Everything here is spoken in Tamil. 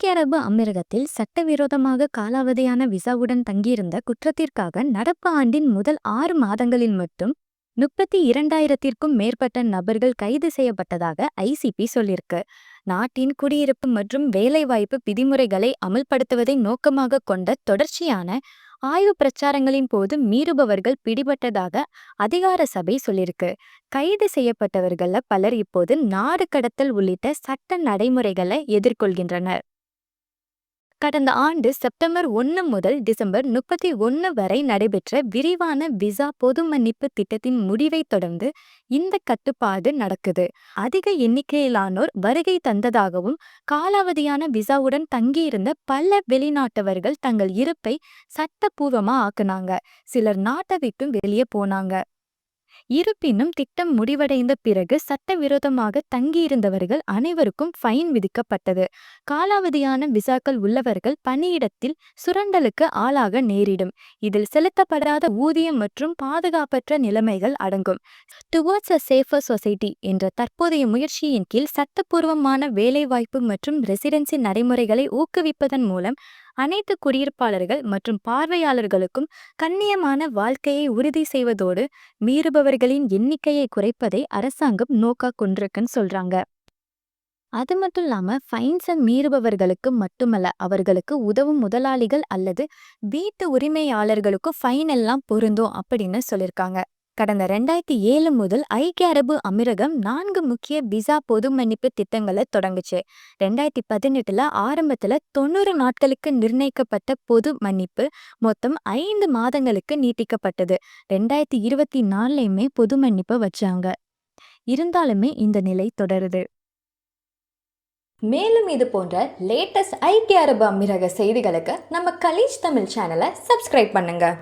ஐக்கிய அரபு அமீரகத்தில் சட்டவிரோதமாக காலாவதியான விசாவுடன் தங்கியிருந்த குற்றத்திற்காக நடப்பு ஆண்டின் முதல் ஆறு மாதங்களில் மட்டும் முப்பத்தி இரண்டாயிரத்திற்கும் மேற்பட்ட நபர்கள் கைது செய்யப்பட்டதாக ஐசிபி சொல்லியிருக்கு நாட்டின் குடியிருப்பு மற்றும் வேலைவாய்ப்பு விதிமுறைகளை அமல்படுத்துவதை நோக்கமாக கொண்ட தொடர்ச்சியான ஆய்வு பிரச்சாரங்களின் போது மீறுபவர்கள் பிடிபட்டதாக அதிகார சபை சொல்லியிருக்கு கைது செய்யப்பட்டவர்கள பலர் இப்போது நாடு கடத்தல் உள்ளிட்ட சட்ட நடைமுறைகளை எதிர்கொள்கின்றனர். கடந்த ஆண்டு செப்டம்பர் ஒன்று முதல் டிசம்பர் முப்பத்தி ஒன்று வரை நடைபெற்ற விரிவான விசா பொது மன்னிப்பு திட்டத்தின் முடிவை தொடர்ந்து இந்த கட்டுப்பாடு நடக்குது. அதிக எண்ணிக்கையிலானோர் வருகை தந்ததாகவும் காலாவதியான விசாவுடன் தங்கியிருந்த பல வெளிநாட்டவர்கள் தங்கள் இருப்பை சட்டபூர்வமா ஆக்குனாங்க. சிலர் நாட்டை விட்டும் வெளியே போனாங்க. இருப்பினும் திட்டம் முடிவடைந்த பிறகு சட்டவிரோதமாக தங்கியிருந்தவர்கள் அனைவருக்கும் ஃபைன் விதிக்கப்பட்டது. காலாவதியான விசாக்கள் உள்ளவர்கள் பணியிடத்தில் சுரண்டலுக்கு ஆளாக நேரிடும். இதில் செலுத்தப்படாத ஊதியம் மற்றும் பாதுகாப்பற்ற நிலைமைகள் அடங்கும். டுவர்ட்ஸ் அ சேஃபர் சொசைட்டி என்ற தற்போதைய முயற்சியின் கீழ் சட்டப்பூர்வமான வேலைவாய்ப்பு மற்றும் ரெசிடென்சி நடைமுறைகளை ஊக்குவிப்பதன் மூலம் அனைத்து குடியிருப்பாளர்கள் மற்றும் பார்வையாளர்களுக்கும் கண்ணியமான வாழ்க்கையை உறுதி செய்வதோடு மீறுபவர்களின் எண்ணிக்கையை குறைப்பதை அரசாங்கம் நோக்கா கொண்டிருக்குன்னு சொல்றாங்க. அது மட்டும் இல்லாம ஃபைன்ஸை மீறுபவர்களுக்கு மட்டுமல்ல அவர்களுக்கு உதவும் முதலாளிகள் அல்லது வீட்டு உரிமையாளர்களுக்கும் ஃபைன் எல்லாம் பொருந்தும் அப்படின்னு சொல்லியிருக்காங்க கடந்த ரெண்டாயிரத்தி ஏழு முதல் ஐக்கிய அரபு அமீரகம் நான்கு முக்கிய விசா பொது மன்னிப்பு திட்டங்களை தொடங்குச்சு. ரெண்டாயிரத்தி பதினெட்டுல ஆரம்பத்துல தொண்ணூறு நாட்களுக்கு நிர்ணயிக்கப்பட்ட பொது மன்னிப்பு மொத்தம் ஐந்து மாதங்களுக்கு நீட்டிக்கப்பட்டது. ரெண்டாயிரத்தி இருபத்தி நாலுலயுமே பொது மன்னிப்பை வச்சாங்க. இருந்தாலுமே இந்த நிலை தொடருது. மேலும் இது போன்ற லேட்டஸ்ட் ஐக்கிய அரபு அமீரக செய்திகளுக்கு நம்ம கலீஜ் தமிழ் சேனலை சப்ஸ்கிரைப் பண்ணுங்க.